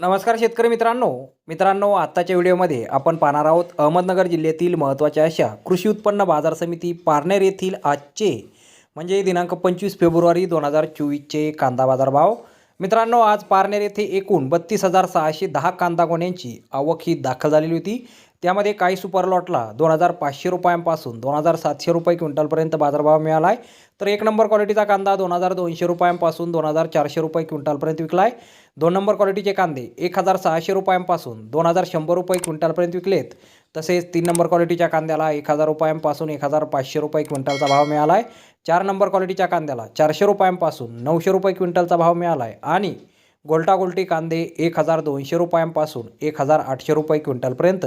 नमस्कार शेतकरी मित्रांनो. मित्रांनो आत्ताच्या व्हिडिओमध्ये आपण पाहणार आहोत अहमदनगर जिल्ह्यातील महत्त्वाच्या अशा कृषी उत्पन्न बाजार समिती पारनेर येथील आजचे म्हणजे दिनांक पंचवीस फेब्रुवारी दोन हजार चोवीसचे कांदा बाजार भाव मित्रांनो आज पारनेर येथे एकूण बत्तीस हजार सहाशे दहा कांदा गोण्यांची आवक ही दाखल झालेली होती. त्यामध्ये काही सुपर लॉटला दोन हजार पाचशे रुपयांपासून दोन हजार सातशे रुपये क्विंटलपर्यंत बाजारभाव मिळाला आहे तर एक नंबर क्वालिटीचा कांदा दोन हजार दोनशे रुपयांपासून दोन हजार चारशे रुपये क्विंटलपर्यंत विकला आहे दोन नंबर क्वालिटीचे कांदे एक हजार सहाशे रुपयांपासून दोन हजार शंभर रुपये क्विंटलपर्यंत विकलेत. तसेच तीन नंबर क्वालिटीच्या कांद्याला एक हजार रुपयांपासून एक हजार पाचशे रुपये क्विंटलचा भाव मिळाला आहे चार नंबर क्वालिटीच्या कांद्याला चारशे रुपयांपासून नऊशे रुपये क्विंटलचा भाव मिळाला आहे आणि गोल्टा गोल्टी कांदे एक हजार दोनशे रुपयांपासून एक हजार आठशे रुपये क्विंटलपर्यंत